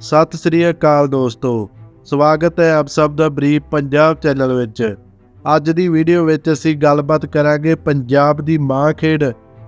ਸਤਿ ਸ੍ਰੀ ਅਕਾਲ ਦੋਸਤੋ, ਸਵਾਗਤ ਹੈ ਆਪ ਸਭ ਦਾ ਬਰੀਫ ਪੰਜਾਬ ਚੈਨਲ ਵਿੱਚ। ਅੱਜ ਦੀ ਵੀਡੀਓ ਵਿੱਚ ਅਸੀਂ ਗੱਲਬਾਤ ਕਰਾਂਗੇ ਪੰਜਾਬ ਦੀ ਮਾਂ ਖੇਡ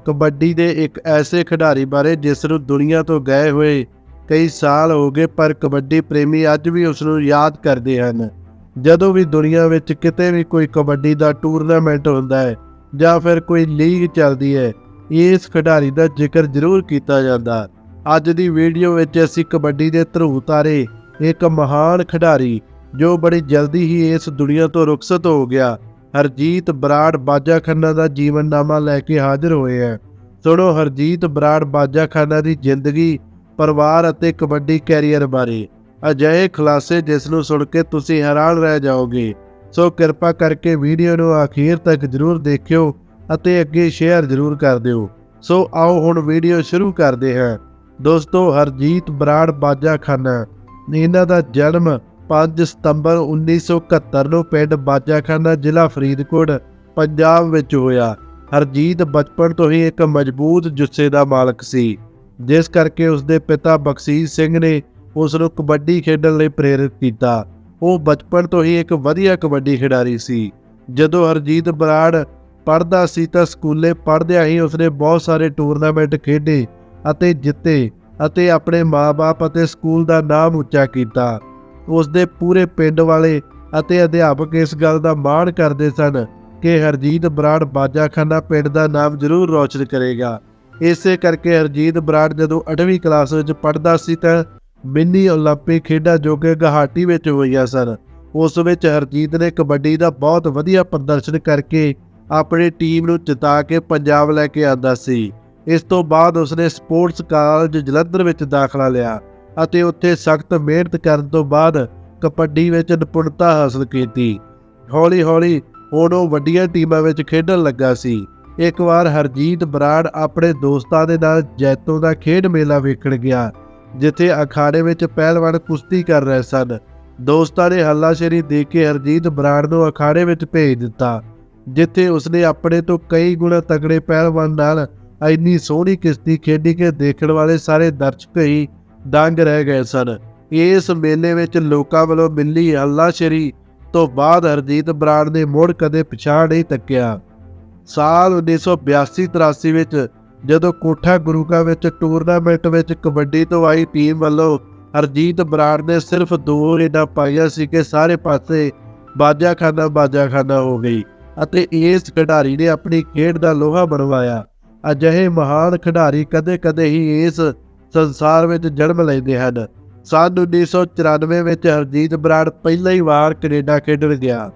ਕਬੱਡੀ ਦੇ ਇੱਕ ਐਸੇ ਖਿਡਾਰੀ ਬਾਰੇ, ਜਿਸ ਨੂੰ ਦੁਨੀਆ ਤੋਂ ਗਏ ਹੋਏ ਕਈ ਸਾਲ ਹੋ ਗਏ, ਪਰ ਕਬੱਡੀ ਪ੍ਰੇਮੀ ਅੱਜ ਵੀ ਉਸ ਨੂੰ ਯਾਦ ਕਰਦੇ ਹਨ। ਜਦੋਂ ਵੀ ਦੁਨੀਆ ਵਿੱਚ ਕਿਤੇ ਵੀ ਕੋਈ ਕਬੱਡੀ ਦਾ ਟੂਰਨਾਮੈਂਟ ਹੁੰਦਾ ਹੈ, ਜਾਂ ਫਿਰ ਕੋਈ ਲੀਗ ਚੱਲਦੀ ਹੈ, ਇਸ ਖਿਡਾਰੀ ਦਾ ਜ਼ਿਕਰ ਜ਼ਰੂਰ ਕੀਤਾ ਜਾਂਦਾ। ਅੱਜ ਦੀ ਵੀਡੀਓ ਵਿੱਚ ਅਸੀਂ ਕਬੱਡੀ ਦੇ ਧਰੂ ਤਾਰੇ, ਇੱਕ ਮਹਾਨ ਖਿਡਾਰੀ ਜੋ ਬੜੀ ਜਲਦੀ ਹੀ ਇਸ ਦੁਨੀਆ ਤੋਂ ਰੁਖਸਤ ਹੋ ਗਿਆ। ਹਰਜੀਤ ਬਰਾੜ ਬਾਜਾ ਖੰਨਾ ਦਾ ਜੀਵਨਨਾਮਾ ਲੈ ਕੇ ਹਾਜ਼ਰ ਹੋਏ ਹੈ। ਸੁਣੋ ਹਰਜੀਤ ਬਰਾੜ ਬਾਜਾ ਖੰਨਾ ਦੀ ਜ਼ਿੰਦਗੀ, ਪਰਿਵਾਰ ਅਤੇ ਕਬੱਡੀ ਕੈਰੀਅਰ ਬਾਰੇ। ਅਜਿਹੇ ਖੁਲਾਸੇ ਜਿਸ ਨੂੰ ਸੁਣ ਕੇ ਤੁਸੀਂ ਹੈਰਾਨ ਰਹਿ ਜਾਓਗੇ। ਸੋ ਕਿਰਪਾ ਕਰਕੇ ਵੀਡੀਓ ਨੂੰ ਅਖੀਰ ਤੱਕ ਜ਼ਰੂਰ ਦੇਖਿਓ ਅਤੇ ਅੱਗੇ ਸ਼ੇਅਰ ਜ਼ਰੂਰ ਕਰ ਦਿਓ। ਸੋ ਆਓ ਹੁਣ ਵੀਡੀਓ ਸ਼ੁਰੂ ਕਰਦੇ ਹਾਂ। ਦੋਸਤੋ, ਹਰਜੀਤ ਬਰਾੜ ਬਾਜਾਖਾਨਾ, ਇਹਨਾਂ ਦਾ ਜਨਮ 5 ਸਤੰਬਰ 1971 ਨੂੰ ਪਿੰਡ ਬਾਜਾਖਾਨਾ ਜ਼ਿਲ੍ਹਾ ਫਰੀਦਕੋਟ, ਪੰਜਾਬ ਵਿੱਚ ਹੋਇਆ। ਹਰਜੀਤ ਬਚਪਨ ਤੋਂ ਹੀ ਇੱਕ ਮਜ਼ਬੂਤ ਜੁੱਸੇ ਦਾ ਮਾਲਕ ਸੀ। ਜਿਸ ਕਰਕੇ ਉਸ ਦੇ ਪਿਤਾ ਬਖਸ਼ੀਸ਼ ਸਿੰਘ ਨੇ ਉਸ ਨੂੰ ਕਬੱਡੀ ਖੇਡਣ ਲਈ ਪ੍ਰੇਰਿਤ ਕੀਤਾ। ਉਹ ਬਚਪਨ ਤੋਂ ਹੀ ਇੱਕ ਵਧੀਆ ਕਬੱਡੀ ਖਿਡਾਰੀ ਸੀ। ਜਦੋਂ ਹਰਜੀਤ ਬਰਾੜ ਪੜ੍ਹਦਾ ਸੀ ਤਾਂ ਸਕੂਲੇ ਪੜ੍ਹਦਿਆਂ ਹੀ ਉਸਨੇ ਬਹੁਤ ਸਾਰੇ ਟੂਰਨਾਮੈਂਟ ਖੇਡੇ। ਅਤੇ ਜਿੱਤੇ ਅਤੇ ਆਪਣੇ ਮਾਪੇ ਅਤੇ ਸਕੂਲ ਦਾ ਨਾਮ ਉੱਚਾ ਕੀਤਾ ਉਸ ਦੇ ਪੂਰੇ ਪਿੰਡ ਵਾਲੇ ਅਤੇ ਅਧਿਆਪਕ ਇਸ ਗੱਲ ਦਾ ਮਾਣ ਕਰਦੇ ਸਨ ਕਿ ਹਰਜੀਤ ਬਰਾੜ ਬਾਜਾਖਾਨਾ ਪਿੰਡ ਦਾ ਨਾਮ ਜ਼ਰੂਰ ਰੌਸ਼ਨ ਕਰੇਗਾ ਇਸੇ ਕਰਕੇ ਹਰਜੀਤ ਬਰਾੜ ਜਦੋਂ 8ਵੀਂ ਕਲਾਸ ਵਿੱਚ ਪੜ੍ਹਦਾ ਸੀ ਤਾਂ ਮਿੰਨੀ 올림픽 ਖੇਡਾਂ ਜੋ ਕਿ ਗੁਹਾਟੀ ਵਿੱਚ ਹੋਈਆਂ ਸਨ ਉਸ ਵਿੱਚ ਹਰਜੀਤ ਨੇ ਕਬੱਡੀ ਦਾ ਬਹੁਤ ਵਧੀਆ ਪ੍ਰਦਰਸ਼ਨ ਕਰਕੇ ਆਪਣੀ ਟੀਮ ਨੂੰ ਜਿਤਾ ਕੇ ਪੰਜਾਬ ਲੈ ਕੇ ਆਂਦਾ ਸੀ ਇਸ ਤੋਂ ਬਾਅਦ ਉਸਨੇ ਸਪੋਰਟਸ ਕਾਲਜ ਜਲੰਧਰ ਵਿੱਚ ਦਾਖਲਾ ਲਿਆ ਅਤੇ ਉੱਥੇ ਸਖਤ ਮਿਹਨਤ ਕਰਨ ਤੋਂ ਬਾਅਦ ਕਬੱਡੀ ਵਿੱਚ ਨਿਪੁੰਨਤਾ ਹਾਸਲ ਕੀਤੀ। ਹੌਲੀ-ਹੌਲੀ ਹੁਣ ਉਹ ਵੱਡੀਆਂ ਟੀਮਾਂ ਵਿੱਚ ਖੇਡਣ ਲੱਗਾ ਸੀ। ਇੱਕ ਵਾਰ ਹਰਜੀਤ ਬਰਾੜ ਆਪਣੇ ਦੋਸਤਾਂ ਦੇ ਨਾਲ ਜੈਤੋ ਦਾ ਖੇਡ ਮੇਲਾ ਵੇਖਣ ਗਿਆ, ਜਿੱਥੇ ਅਖਾੜੇ ਵਿੱਚ ਪਹਿਲਵਾਨ ਕੁਸ਼ਤੀ ਕਰ ਰਹੇ ਸਨ। ਦੋਸਤਾਂ ਨੇ ਹੱਲਾਸ਼ੇਰੀ ਦੇ ਕੇ ਹਰਜੀਤ ਬਰਾੜ ਨੂੰ ਅਖਾੜੇ ਵਿੱਚ ਭੇਜ ਦਿੱਤਾ, ਜਿੱਥੇ ਉਸਨੇ ਆਪਣੇ ਤੋਂ ਕਈ ਗੁਣਾ ਤਕੜੇ ਪਹਿਲਵਾਨ ਨਾਲ ਇੰਨੀ ਸੋਹਣੀ ਕਿਸ਼ਤੀ ਖੇਡੀ ਕੇ ਦੇਖਣ ਵਾਲੇ ਸਾਰੇ ਦਰਸ਼ਕ ਹੀ ਦੰਗ ਰਹਿ ਗਏ ਸਨ। ਇਸ ਮੇਲੇ ਵਿੱਚ ਲੋਕਾਂ ਵੱਲੋਂ ਮਿਲੀ ਹੱਲਾਸ਼ੇਰੀ ਤੋਂ ਬਾਅਦ ਹਰਜੀਤ ਬਰਾੜ ਨੇ ਮੁੜ ਕਦੇ ਪਿਛਾੜ ਨਹੀਂ ਤੱਕਿਆ। ਸਾਲ 1982-83 ਵਿੱਚ ਜਦੋਂ ਕੋਠਾ ਗੁਰੂਕਾ ਵਿੱਚ ਟੂਰਨਾਮੈਂਟ ਵਿੱਚ ਕਬੱਡੀ ਤੋਂ ਆਈ ਟੀਮ ਵੱਲੋਂ ਹਰਜੀਤ ਬਰਾੜ ਨੇ ਸਿਰਫ ਦੋ ਰੇਡਾਂ ਪਾਈਆਂ ਸੀ ਕਿ ਸਾਰੇ ਪਾਸੇ ਬਾਜਾਖਾਨਾ ਬਾਜਾਖਾਨਾ ਹੋ ਗਈ ਅਤੇ ਇਸ ਖਿਡਾਰੀ ਨੇ ਆਪਣੀ ਖੇਡ ਦਾ ਲੋਹਾ ਬਣਵਾਇਆ। ਅਜਿਹੇ ਮਹਾਨ ਖਿਡਾਰੀ ਕਦੇ-ਕਦੇ ਹੀ ਇਸ ਸੰਸਾਰ ਵਿੱਚ ਜਨਮ ਲੈਂਦੇ ਹਨ। ਸੰਨ 1994 ਵਿੱਚ ਹਰਜੀਤ ਬਰਾੜ ਪਹਿਲੀ ਵਾਰ ਕੈਨੇਡਾ ਖੇਡਣ ਗਿਆ,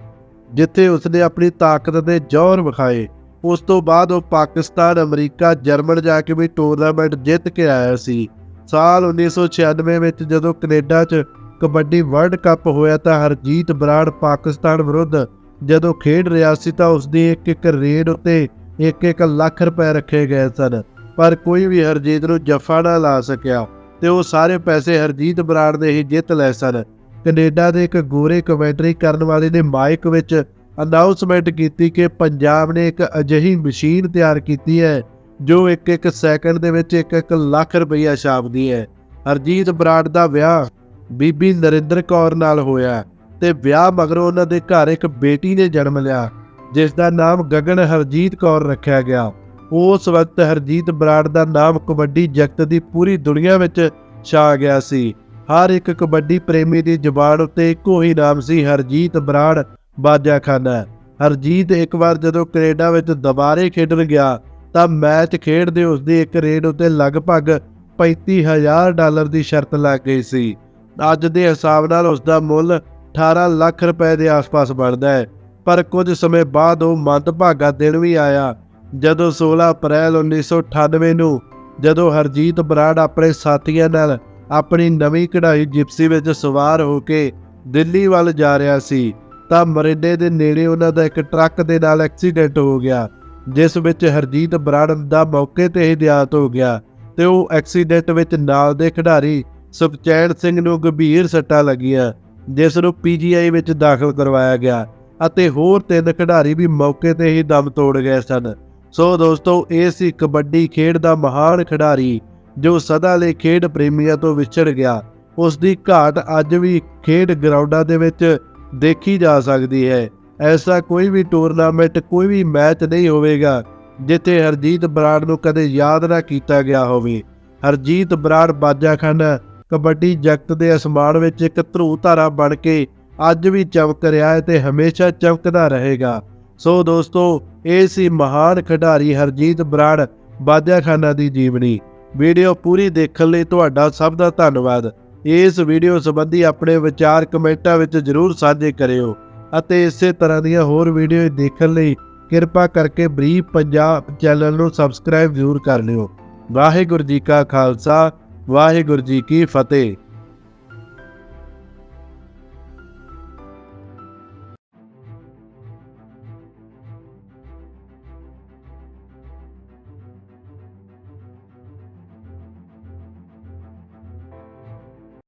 ਜਿੱਥੇ ਉਸਨੇ ਆਪਣੀ ਤਾਕਤ ਦੇ ਜ਼ੋਰ ਵਿਖਾਏ। ਉਸ ਤੋਂ ਬਾਅਦ ਉਹ ਪਾਕਿਸਤਾਨ, ਅਮਰੀਕਾ, ਜਰਮਨ ਜਾ ਕੇ ਵੀ ਟੂਰਨਾਮੈਂਟ ਜਿੱਤ ਕੇ ਆਇਆ ਸੀ। ਸਾਲ 1996 ਵਿੱਚ ਜਦੋਂ ਕੈਨੇਡਾ 'ਚ ਕਬੱਡੀ ਵਰਲਡ ਕੱਪ ਹੋਇਆ ਤਾਂ ਹਰਜੀਤ ਬਰਾੜ ਪਾਕਿਸਤਾਨ ਵਿਰੁੱਧ ਜਦੋਂ ਖੇਡ ਰਿਹਾ ਸੀ ਤਾਂ ਉਸ ਦੀ ਇੱਕ ਇੱਕ ਰੇਡ ਉੱਤੇ ਇੱਕ ਇੱਕ ਲੱਖ ਰੁਪਏ ਰੱਖੇ ਗਏ ਸਨ, ਪਰ ਕੋਈ ਵੀ ਹਰਜੀਤ ਨੂੰ ਜੱਫਾ ਨਾ ਲਾ ਸਕਿਆ ਤੇ ਉਹ ਸਾਰੇ ਪੈਸੇ ਹਰਜੀਤ ਬਰਾੜ ਨੇ ਹੀ ਜਿੱਤ ਲਏ ਸਨ। ਕੈਨੇਡਾ ਦੇ ਇੱਕ ਗੋਰੇ ਕਮੈਂਟਰੀ ਕਰਨ ਵਾਲੇ ਨੇ ਮਾਈਕ ਵਿੱਚ ਅਨਾਉਂਸਮੈਂਟ ਕੀਤੀ ਕਿ ਪੰਜਾਬ ਨੇ ਇੱਕ ਅਜਿਹੀ ਮਸ਼ੀਨ ਤਿਆਰ ਕੀਤੀ ਹੈ, ਜੋ ਇੱਕ ਇੱਕ ਸੈਕਿੰਡ ਦੇ ਵਿੱਚ ਇੱਕ ਇੱਕ ਲੱਖ ਰੁਪਈਆ ਛਾਪਦੀ ਹੈ। ਹਰਜੀਤ ਬਰਾੜ ਦਾ ਵਿਆਹ ਬੀਬੀ ਨਰਿੰਦਰ ਕੌਰ ਨਾਲ ਹੋਇਆ ਤੇ ਵਿਆਹ ਮਗਰੋਂ ਉਹਨਾਂ ਦੇ ਘਰ ਇੱਕ ਬੇਟੀ ਨੇ ਜਨਮ ਲਿਆ। ਜਿਸ ਦਾ ਨਾਮ ਗਗਨ ਹਰਜੀਤ ਕੌਰ ਰੱਖਿਆ ਗਿਆ। ਉਸ ਵਕਤ ਹਰਜੀਤ ਬਰਾੜ ਦਾ ਨਾਮ ਕਬੱਡੀ ਜਗਤ ਦੀ ਪੂਰੀ ਦੁਨੀਆ ਵਿੱਚ ਛਾ ਗਿਆ ਸੀ। ਹਰ ਇੱਕ ਕਬੱਡੀ ਪ੍ਰੇਮੀ ਦੀ ਜ਼ੁਬਾਨ ਉੱਤੇ ਇੱਕੋ ਹੀ ਨਾਮ ਸੀ ਹਰਜੀਤ ਬਰਾੜ ਬਾਜਾਖਾਨਾ। ਹਰਜੀਤ ਇੱਕ ਵਾਰ ਜਦੋਂ ਕੈਨੇਡਾ ਵਿੱਚ ਦੁਬਾਰੇ ਖੇਡਣ ਗਿਆ, ਤਾਂ ਮੈਚ ਖੇਡਦੇ ਉਸ ਦੀ ਇੱਕ ਰੇਡ ਉੱਤੇ ਲਗਭਗ 35000 ਡਾਲਰ ਦੀ ਸ਼ਰਤ ਲੱਗ ਗਈ ਸੀ। ਅੱਜ ਦੇ ਹਿਸਾਬ ਨਾਲ ਉਸ ਦਾ ਮੁੱਲ 18 ਲੱਖ ਰੁਪਏ ਦੇ ਆਸ-ਪਾਸ ਬਣਦਾ ਹੈ। ਪਰ ਕੁਝ ਸਮੇਂ ਬਾਅਦ ਉਹ ਮੰਦਭਾਗਾ ਦਿਨ ਵੀ ਆਇਆ। ਜਦੋਂ 16 ਅਪ੍ਰੈਲ 1998 ਨੂੰ ਜਦੋਂ ਹਰਜੀਤ ਬਰਾੜ ਆਪਣੇ ਸਾਥੀਆਂ ਨਾਲ ਆਪਣੀ ਨਵੀਂ ਕਢਾਈ ਜਿਪਸੀ ਵਿੱਚ ਸਵਾਰ ਹੋ ਕੇ ਦਿੱਲੀ ਵੱਲ ਜਾ ਰਿਹਾ ਸੀ, ਤਾਂ ਮਰਿੰਡੇ ਦੇ ਨੇੜੇ ਉਹਨਾਂ ਦਾ ਇੱਕ ਟਰੱਕ ਦੇ ਨਾਲ ਐਕਸੀਡੈਂਟ ਹੋ ਗਿਆ, ਜਿਸ ਵਿੱਚ ਹਰਜੀਤ ਬਰਾੜ ਦਾ ਮੌਕੇ ਤੇ ਹੀ ਦਿਆਤ ਹੋ ਗਿਆ ਤੇ ਉਹ ਐਕਸੀਡੈਂਟ ਵਿੱਚ ਨਾਲ ਦੇ ਖਿਡਾਰੀ ਸੁਖਚੈਨ ਸਿੰਘ ਨੂੰ ਗੰਭੀਰ ਸੱਟਾਂ ਲੱਗੀਆਂ, ਜਿਸ ਨੂੰ ਪੀਜੀਆਈ ਵਿੱਚ ਦਾਖਲ ਕਰਵਾਇਆ ਗਿਆ। ਅਤੇ ਹੋਰ ਤਿੰਨ ਖਿਡਾਰੀ ਵੀ ਮੌਕੇ ਤੇ ਹੀ ਦਮ ਤੋੜ ਗਏ ਸਨ। ਸੋ ਦੋਸਤੋ, ਇਹ ਸੀ ਕਬੱਡੀ ਖੇਡ ਦਾ ਮਹਾਨ ਖਿਡਾਰੀ ਜੋ ਸਦਾ ਲਈ ਖੇਡ ਪ੍ਰੇਮੀਆਂ ਤੋਂ ਵਿਛੜ ਗਿਆ। ਉਸ ਦੀ ਘਾਟ ਅੱਜ ਵੀ ਖੇਡ ਗਰਾਊਂਡਾਂ ਦੇ ਵਿੱਚ ਦੇਖੀ ਜਾ ਸਕਦੀ ਹੈ। ਐਸਾ ਕੋਈ ਵੀ ਟੂਰਨਾਮੈਂਟ, ਕੋਈ ਵੀ ਮੈਚ ਨਹੀਂ ਹੋਵੇਗਾ ਜਿੱਥੇ ਹਰਜੀਤ ਬਰਾੜ ਨੂੰ ਕਦੇ ਯਾਦ ਨਾ ਕੀਤਾ ਗਿਆ ਹੋਵੇ। ਹਰਜੀਤ ਬਰਾੜ ਬਾਜਾਖਾਨਾ ਕਬੱਡੀ ਜਗਤ ਦੇ ਅਸਮਾਨ ਵਿੱਚ ਇੱਕ ਧਰੂ ਧਾਰਾ ਬਣ ਕੇ ਅੱਜ ਵੀ ਚਮਕ ਰਿਹਾ ਹੈ ਤੇ ਹਮੇਸ਼ਾ ਚਮਕਦਾ ਰਹੇਗਾ। ਸੋ ਦੋਸਤੋ, ਇਹ ਸੀ ਮਹਾਨ ਖਿਡਾਰੀ ਹਰਜੀਤ ਬਰਾੜ ਬਾਜਾਖਾਨਾ ਦੀ ਜੀਵਨੀ। ਵੀਡੀਓ ਪੂਰੀ ਦੇਖਣ ਲਈ ਤੁਹਾਡਾ ਸਭ ਦਾ ਧੰਨਵਾਦ। ਇਸ ਵੀਡੀਓ ਸੰਬੰਧੀ ਆਪਣੇ ਵਿਚਾਰ ਕਮੈਂਟਾਂ ਵਿੱਚ ਜ਼ਰੂਰ ਸਾਂਝੇ ਕਰਿਓ। ਅਤੇ ਇਸੇ ਤਰ੍ਹਾਂ ਦੀਆਂ ਹੋਰ ਵੀਡੀਓ ਦੇਖਣ ਲਈ ਕਿਰਪਾ ਕਰਕੇ ਬਰੀਫ ਪੰਜਾਬ ਚੈਨਲ ਨੂੰ ਸਬਸਕ੍ਰਾਈਬ ਜ਼ਰੂਰ ਕਰ ਲਿਓ। ਵਾਹਿਗੁਰੂ ਜੀ ਕਾ ਖਾਲਸਾ, ਵਾਹਿਗੁਰੂ ਜੀ ਕੀ ਫਤਿਹ।